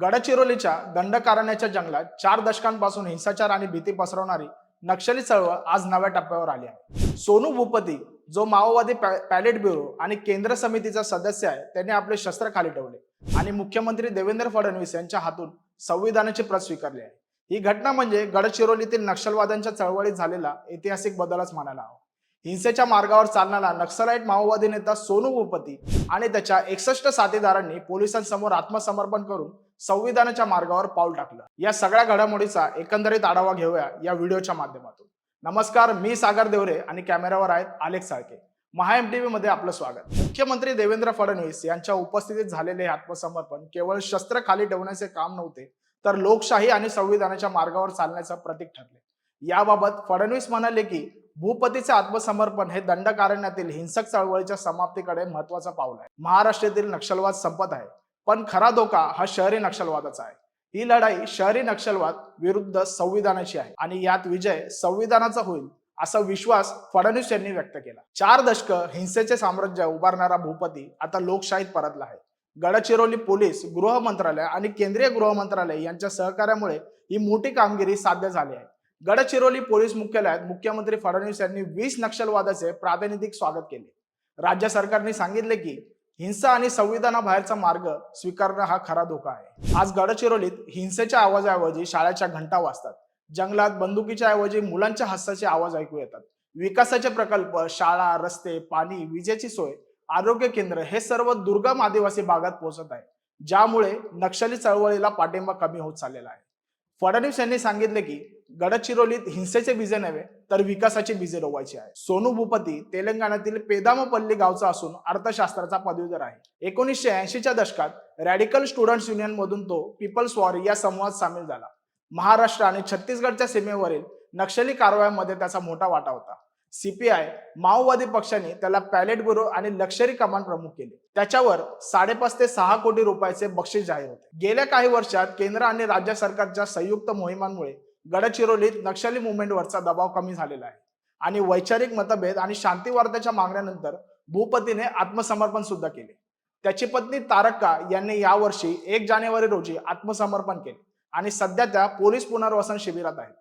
गडचिरोलीच्या दंडकारण्याच्या जंगलात चार दशकांपासून हिंसाचार आणि भीती पसरवणारी नक्षली चळवळ आज नव्या टप्प्यावर आली आहे. सोनू भूपती जो माओवादी पॅ- पॅलेट ब्युरो आणि केंद्र समितीचा सदस्य आहे त्याने आपले शस्त्र खाली ठेवले आणि मुख्यमंत्री देवेंद्र फडणवीस यांच्या हातून संविधानाची प्रत स्वीकारली आहे. ही घटना म्हणजे गडचिरोलीतील नक्षलवाद्यांच्या चळवळीत झालेला ऐतिहासिक बदलच म्हणायला हवा. हिंसेच्या मार्गावर चालणारा नक्षलाईट माओवादी नेता सोनू भूपती आणि त्याच्या एकसष्ट साथीदारांनी पोलिसांसमोर आत्मसमर्पण करून संविधानाच्या मार्गावर पाऊल टाकलं. या सगळ्या घडामोडीचा एकंदरीत आढावा घेऊया या व्हिडिओच्या माध्यमातून. नमस्कार मी सागर देवरे आणि कॅमेरावर आहेत आलेख साळके. महा एम टी मध्ये आपलं स्वागत. मुख्यमंत्री देवेंद्र फडणवीस यांच्या उपस्थितीत झालेले आत्मसमर्पण केवळ शस्त्र खाली ठेवण्याचे काम नव्हते तर लोकशाही आणि संविधानाच्या मार्गावर चालण्याचं प्रतीक ठरले. याबाबत फडणवीस म्हणाले की भूपतीचे आत्मसमर्पण हे दंडकारण्यातील हिंसक चळवळीच्या समाप्तीकडे महत्वाचं पाऊल आहे. महाराष्ट्रातील नक्षलवाद संपत आहे. पण खरा धोका हा शहरी नक्षलवादाचा आहे. ही लढाई शहरी नक्षलवाद विरुद्ध संविधानाची आहे आणि यात विजय संविधानाचा होईल असा विश्वास फडणवीस यांनी व्यक्त केला. चार दशक हिंसेचे साम्राज्य उभारणारा भूपती आता लोकशाहीत परतला आहे. गडचिरोली पोलीस गृह मंत्रालय आणि केंद्रीय गृह मंत्रालय यांच्या सहकार्यामुळे ही मोठी कामगिरी साध्य झाली आहे. गडचिरोली पोलीस मुख्यालयात मुख्यमंत्री फडणवीस यांनी वीस नक्षलवादाचे प्रातिनिधिक स्वागत केले. राज्य सरकारने सांगितले की हिंसा आणि संविधानाबाहेरचा मार्ग स्वीकारणं हा खरा धोका आहे. आज गडचिरोलीत हिंसेच्या आवाजाऐवजी शाळेच्या घंटा वाजतात. जंगलात बंदुकीच्या ऐवजी मुलांच्या हस्साचे आवाज ऐकू येतात. विकासाचे प्रकल्प शाळा रस्ते पाणी विजेची सोय आरोग्य केंद्र हे सर्व दुर्गम आदिवासी भागात पोहोचत आहे ज्यामुळे नक्षली चळवळीला पाठिंबा कमी होत चाललेला आहे. फडणवीस यांनी सांगितले की गडचिरोलीत हिंसेचे बीजे नव्हे तर विकासाची बीजे रोवायचे आहे. सोनू भूपती तेलंगणातील पेदामपल्ली गावचा असून अर्थशास्त्राचा पदवीधर आहे. एकोणीसशे ऐंशीच्या दशकात रॅडिकल स्टुडंट्स युनियन मधून तो पीपल्स वॉर या समूहात सामील झाला. महाराष्ट्र आणि छत्तीसगडच्या सीमेवरील नक्षली कारवायांमध्ये त्याचा मोठा वाटा होता. सीपीआय माओवादी पक्षाने त्याला पॅलेट ब्युरो आणि लष्करी कमांड प्रमुख केले. त्याच्यावर साडेपाच ते सहा कोटी रुपयाचे बक्षीस जाहीर होते. गेल्या काही वर्षात केंद्र आणि राज्य सरकारच्या संयुक्त मोहिमांमुळे गडचिरोलीत नक्षली मुवमेंटवरचा दबाव कमी झालेला आहे. आणि वैचारिक मतभेद आणि शांतीवार्ताच्या मागण्यानंतर भूपतीने आत्मसमर्पण सुद्धा केले. त्याची पत्नी तारक्का यांनी यावर्षी एक जानेवारी रोजी आत्मसमर्पण केले. आणि सध्या त्या पोलीस पुनर्वसन शिबिरात आहेत.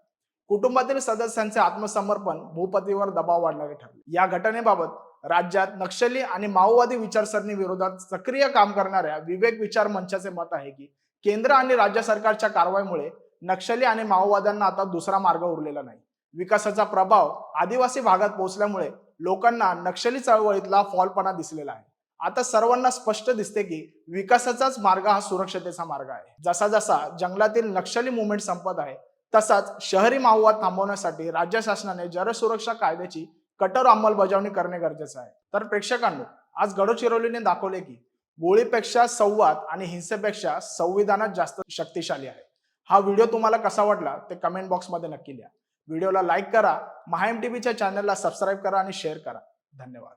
कुटुंबातील सदस्यांचे आत्मसमर्पण भूपतीवर दबाव वाढणारे ठरले. या घटनेबाबत राज्यात नक्षली आणि माओवादी विचारसरणी विरोधात सक्रिय काम करणाऱ्या विवेक विचार मंचाचे मत आहे की केंद्र आणि राज्य सरकारच्या कारवाईमुळे नक्षली आणि माओवाद्यांना आता दुसरा मार्ग उरलेला नाही. विकासाचा प्रभाव आदिवासी भागात पोहोचल्यामुळे लोकांना नक्षली चळवळीतला फॉलपणा दिसलेला आहे. आता सर्वांना स्पष्ट दिसते की विकासाचाच मार्ग हा सुरक्षतेचा मार्ग आहे. जसा जसा जंगलातील नक्षली मुवमेंट संपत आहे तसाच शहरी माओवाद थांबवण्यासाठी राज्य शासनाने जलसुरक्षा कायद्याची कठोर अंमलबजावणी करणे गरजेचं आहे. तर प्रेक्षकांनो आज गडचिरोलीने दाखवले की गोळीपेक्षा संवाद आणि हिंसेपेक्षा संविधानात जास्त शक्तिशाली आहे. हा व्हिडिओ तुम्हाला कसा वाटला ते कमेंट बॉक्समध्ये नक्की लिहा. व्हिडिओला लाईक करा. महाएम टीव्हीच्या चॅनलला सबस्क्राईब करा आणि शेअर करा. धन्यवाद.